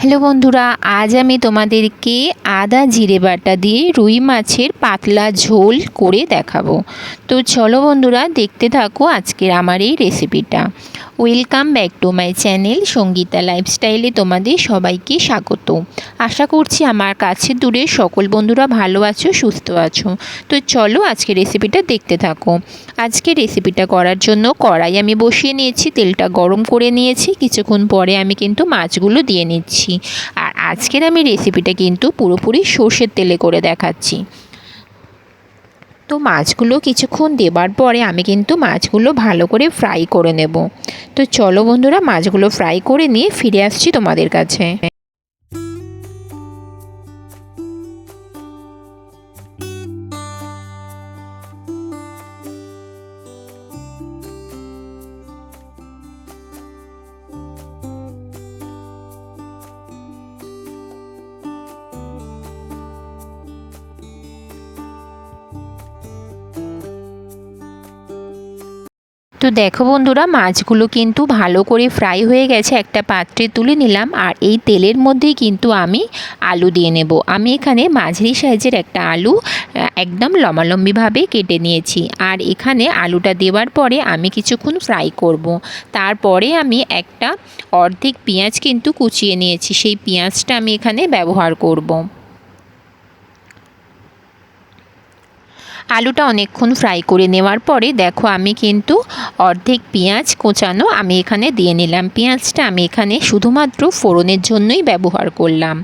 Hello বন্ধুরা, আজ আমি তোমাদেরকে আদা জিরে বাটা দিয়ে রুই মাছের পাতলা ঝোল করে দেখাবো। তো চলো বন্ধুরা, দেখতে থাকো আজকের আমার এই রেসিপিটা। Welcome back to my channel Sangeeta লাইফস্টাইলে তোমাদের সবাইকে স্বাগত। আশা করছি আমার কাছে দূরে সকল বন্ধুরা ভালো আছো, সুস্থ আছো। তো চলো আজকে রেসিপিটা দেখতে থাকো। আজকে রেসিপিটা করার জন্য কড়াই আমি বসিয়ে নিয়েছি, তেলটা গরম করে নিয়েছি। কিছুক্ষণ পরে আমি কিন্তু মাছগুলো দিয়ে নিচ্ছি। আর আজকের আমি রেসিপিটা কিন্তু পুরোপুরি সর্ষের তেলে করে দেখাচ্ছি। তো মাছগুলো কিছুক্ষণ দেবার পরে আমি কিন্তু মাছগুলো ভালো করে ফ্রাই করে নেব। তো চলো বন্ধুরা, মাছগুলো ফ্রাই করে নিয়ে ফিরে আসছি তোমাদের কাছে। তো দেখো বন্ধুরা, মাছগুলো কিন্তু ভালো করে ফ্রাই হয়ে গেছে একটা পাত্রে তুলে নিলাম আর এই তেলের মধ্যেই কিন্তু আমি আলু দিয়ে নেব আমি এখানে মাঝারি সাইজের একটা আলু একদম লম্বালম্বিভাবে কেটে নিয়েছি আর এখানে আলুটা দেওয়ার পরে আমি কিছুক্ষণ ফ্রাই করব। তারপরে আমি একটা অর্ধেক পেঁয়াজ কিন্তু কুচিয়ে নিয়েছি সেই পেঁয়াজটা আমি এখানে ব্যবহার করব। আলুটা অনেকক্ষণ ফ্রাই করে নেওয়ার পরে দেখো আমি কিন্তু অর্ধেক পেঁয়াজ কোচানো আমি এখানে দিয়ে নিলাম। পেঁয়াজটা আমি এখানে শুধুমাত্র ফোড়নের জন্যই ব্যবহার করলাম।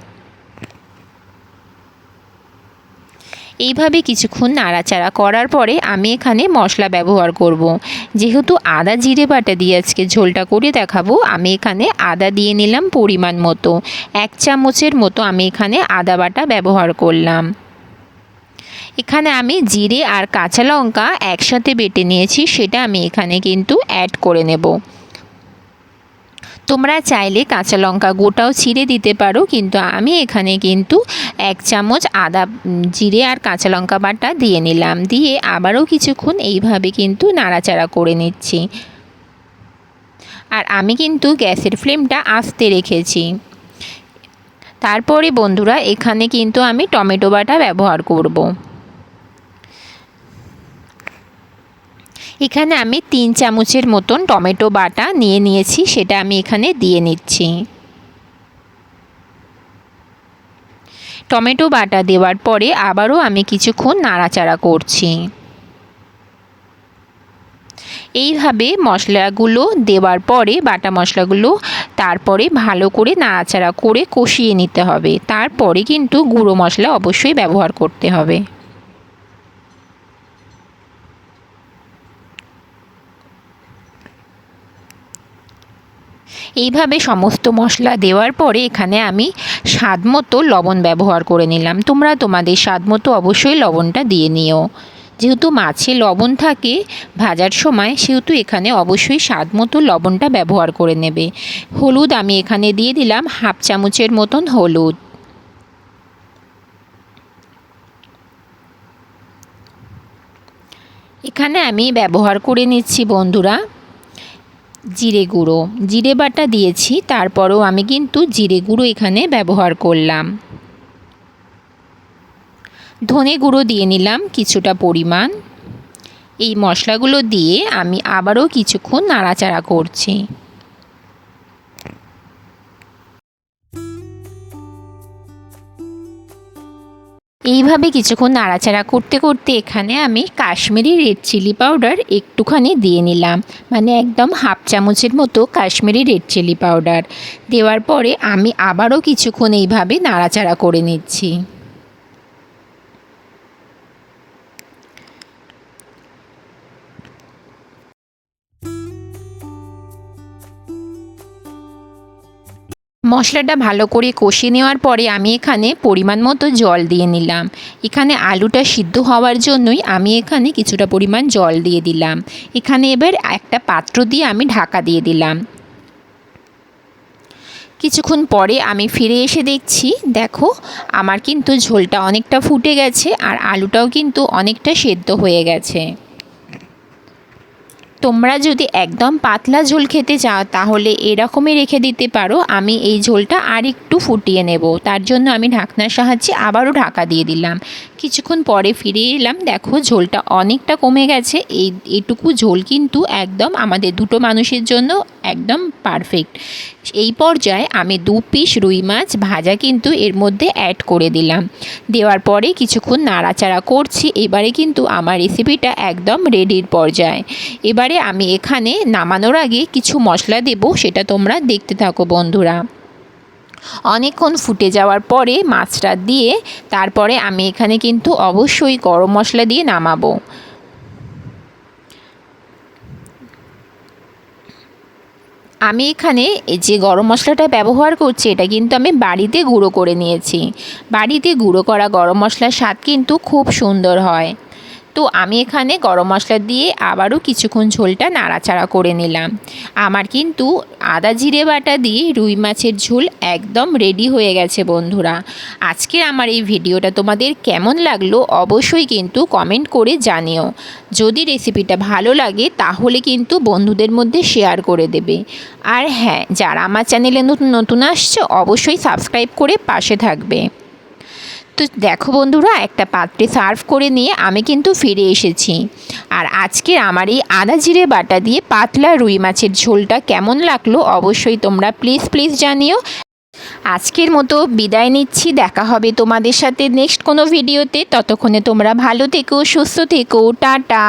এইভাবে কিছুক্ষণ নাড়াচাড়া করার পরে আমি এখানে মশলা ব্যবহার করব। যেহেতু আদা জিরে বাটা দিয়ে আজকে ঝোলটা করে দেখাবো, আমি এখানে আদা দিয়ে নিলাম পরিমাণ মতো। এক চামচের মতো আমি এখানে আদা বাটা ব্যবহার করলাম। এখানে আমি জিরে আর কাঁচা লঙ্কা একসাথে বেটে নিয়েছি, সেটা আমি এখানে কিন্তু অ্যাড করে নেব। তোমরা চাইলে কাঁচা লঙ্কা গোটাও ছিঁড়ে দিতে পারো, কিন্তু আমি এখানে কিন্তু এক চামচ আদা জিরে আর কাঁচা লঙ্কা বাটা দিয়ে নিলাম। দিয়ে আবারও কিছুক্ষণ এইভাবে কিন্তু নাড়াচাড়া করে নিচ্ছি। আর আমি কিন্তু গ্যাসের ফ্লেমটা আস্তে রেখেছি। তারপরে বন্ধুরা, এখানে কিন্তু আমি টমেটো বাটা ব্যবহার করব। এখানে আমি তিন চামচের মতন টমেটো বাটা নিয়ে নিয়েছি, সেটা আমি এখানে দিয়ে নিচ্ছি। টমেটো বাটা দেওয়ার পরে আবারও আমি কিছুক্ষণ নাড়াচাড়া করছি। এইভাবে মশলাগুলো দেওয়ার পরে, বাটা মশলাগুলো তারপরে ভালো করে নাড়াচাড়া করে কষিয়ে নিতে হবে। তারপরে কিন্তু গুঁড়ো মশলা অবশ্যই ব্যবহার করতে হবে। এইভাবে সমস্ত মশলা দেওয়ার পরে এখানে আমি স্বাদ মতো লবণ ব্যবহার করে নিলাম। তোমরা তোমাদের স্বাদ মতো অবশ্যই লবণটা দিয়ে নিও। যেহেতু মাছে লবণ থাকে, ভাজার সময় সেহেতু এখানে অবশ্যই স্বাদ মতো লবণটা ব্যবহার করে নেবে। হলুদ আমি এখানে দিয়ে দিলাম হাফ চামচের মতন হলুদ। এখানে আমি ব্যবহার করে নিচ্ছি বন্ধুরা। জিরে গুঁড়ো। জিরে বাটা দিয়েছি, তারপরেও আমি কিন্তু জিরে গুঁড়ো এখানে ব্যবহার করলাম। ধনে গুঁড়ো দিয়ে নিলাম কিছুটা পরিমাণ। এই মশলাগুলো দিয়ে আমি আবারও কিছুক্ষণ নাড়াচাড়া করছি। এইভাবে কিছুক্ষণ নাড়াচাড়া করতে করতে এখানে আমি কাশ্মীরি রেড চিলি পাউডার একটুখানি দিয়ে নিলাম। মানে একদম হাফ চামচের মতো কাশ্মীরি রেড চিলি পাউডার। দেওয়ার পরে আমি আবারও কিছুক্ষণ এইভাবে নাড়াচাড়া করে নিচ্ছি। মশলাটা ভালো করে কষিয়ে নেওয়ার পরে আমি এখানে পরিমাণ মতো জল দিয়ে নিলাম। এখানে আলুটা সিদ্ধ হওয়ার জন্যই আমি এখানে কিছুটা পরিমাণ জল দিয়ে দিলাম। এখানে এবার একটা পাত্র দিয়ে আমি ঢাকা দিয়ে দিলাম। কিছুক্ষণ পরে আমি ফিরে এসে দেখছি, দেখো, আমার কিন্তু ঝোলটা অনেকটা ফুটে গেছে আর আলুটাও কিন্তু অনেকটা সেদ্ধ হয়ে গেছে। তোমরা যদি একদম পাতলা ঝোল খেতে চাও, তাহলে এরকমই রেখে দিতে পারো। আমি এই ঝোলটা আর একটু ফুটিয়ে নেব। তার জন্য আমি ঢাকনার সাহায্যে আবারও ঢাকা দিয়ে দিলাম। কিছুক্ষণ পরে ফিরে এলাম। দেখো, ঝোলটা অনেকটা কমে গেছে। এই, এটুকু ঝোল কিন্তু একদম আমাদের দুটো মানুষের জন্য একদম পারফেক্ট। এই পর্যায়ে আমি দু পিস রুই মাছ ভাজা কিন্তু এর মধ্যে অ্যাড করে দিলাম। দেওয়ার পরে কিছুক্ষণ নাড়াচাড়া করছি। এবারে কিন্তু আমার রেসিপিটা একদম রেডির পর্যায়ে। এবারে আমি এখানে নামানোর আগে কিছু মশলা দেব, সেটা তোমরা দেখতে থাকো বন্ধুরা। অনেকক্ষণ ফুটে যাওয়ার পরে মাছটা দিয়ে তারপরে আমি এখানে কিন্তু অবশ্যই গরম মশলা দিয়ে নামাবো। আমি এখানে যে গরম মশলাটা ব্যবহার করছি, এটা কিন্তু আমি বাড়িতে গুঁড়ো করে নিয়েছি। বাড়িতে গুঁড়ো করা গরম মশলার স্বাদ কিন্তু খুব সুন্দর হয়। তো আমি এখানে গরম মশলা দিয়ে আবারও কিছুক্ষণ ঝোলটা নাড়াচাড়া করে নিলাম। আমার কিন্তু আদা জিরে বাটা দিয়ে রুই মাছের ঝোল একদম রেডি হয়ে গেছে বন্ধুরা। আজকের আমার এই ভিডিওটা তোমাদের কেমন লাগল অবশ্যই কিন্তু কমেন্ট করে জানিও। যদি রেসিপিটা ভালো লাগে তাহলে কিন্তু বন্ধুদের মধ্যে শেয়ার করে দেবে। আর হ্যাঁ যারা আমার চ্যানেলে নতুন নতুন আসছে অবশ্যই সাবস্ক্রাইব করে পাশে থাকবে। তো দেখো বন্ধুরা, একটা পাত্রে সার্ভ করে নিয়ে আমি কিন্তু ফিরে এসেছি। আর আজকের আমার এই আদা জিরে বাটা দিয়ে পাতলা রুই মাছের ঝোলটা কেমন লাগল অবশ্যই তোমরা প্লিজ প্লিজ জানিও। আজকের মতো বিদায় নিচ্ছি, দেখা হবে তোমাদের সাথে নেক্সট কোনো ভিডিওতে। ততক্ষণে তোমরা ভালো থেকো, সুস্থ থেকো, টাটা।